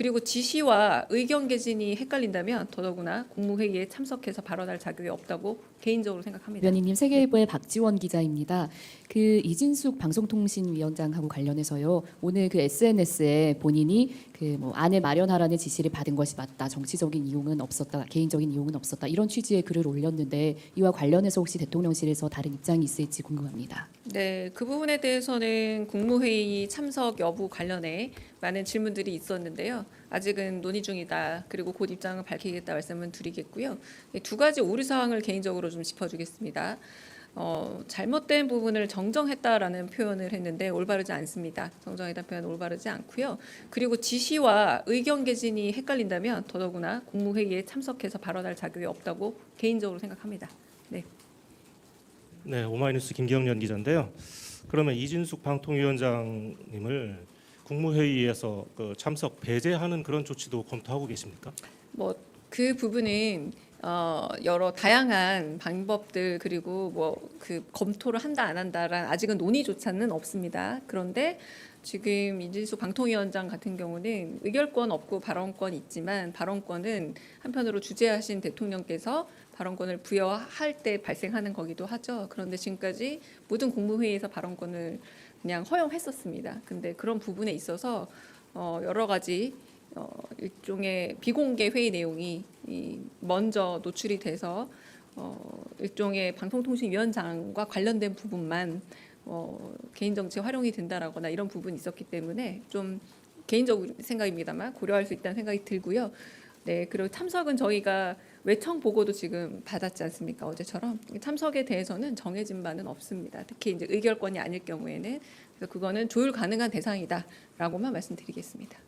그리고 지시와 의견 개진이 헷갈린다면 더더구나 국무회의에 참석해서 발언할 자격이 없다고 개인적으로 생각합니다. 위원님 세계일보의 박지원 기자입니다. 그 이진숙 방송통신위원장하고 관련해서요. 오늘 그 SNS에 본인이 그 뭐 안에 마련하라는 지시를 받은 것이 맞다. 정치적인 이용은 없었다. 개인적인 이용은 없었다. 이런 취지의 글을 올렸는데 이와 관련해서 혹시 대통령실에서 다른 입장이 있을지 궁금합니다. 네, 그 부분에 대해서는 국무회의 참석 여부 관련해 많은 질문들이 있었는데요. 아직은 논의 중이다. 그리고 곧 입장을 밝히겠다 말씀을 드리겠고요. 네, 두 가지 오류 사항을 개인적으로 좀 짚어주겠습니다. 어, 잘못된 부분을 정정했다라는 표현을 했는데 올바르지 않습니다. 정정했다 표현 올바르지 않고요. 그리고 지시와 의견 개진이 헷갈린다면 더더구나 국무회의에 참석해서 발언할 자격이 없다고 개인적으로 생각합니다. 네. 네, 오마이뉴스 김경련 기자인데요. 그러면 이진숙 방통위원장님을 국무회의에서 그 참석 배제하는 그런 조치도 검토하고 계십니까? 뭐 그 부분은 어 여러 다양한 방법들 그리고 뭐 그 검토를 한다 안 한다란 아직은 논의조차는 없습니다. 그런데 지금 이진숙 방통위원장 같은 경우는 의결권 없고 발언권 있지만 발언권은 한편으로 주재하신 대통령께서 발언권을 부여할 때 발생하는 거기도 하죠. 그런데 지금까지 모든 국무회의에서 발언권을 그냥 허용했었습니다. 근데 그런 부분에 있어서 어 여러 가지 어, 일종의 비공개 회의 내용이 이 먼저 노출이 돼서 어, 일종의 방송통신위원장과 관련된 부분만 어, 개인 정치 활용이 된다라거나 이런 부분이 있었기 때문에 좀 개인적 생각입니다만 고려할 수 있다는 생각이 들고요. 네, 그리고 참석은 저희가 외청 보고도 지금 받았지 않습니까? 어제처럼 참석에 대해서는 정해진 바는 없습니다. 특히 이제 의결권이 아닐 경우에는 그래서 그거는 조율 가능한 대상이다라고만 말씀드리겠습니다.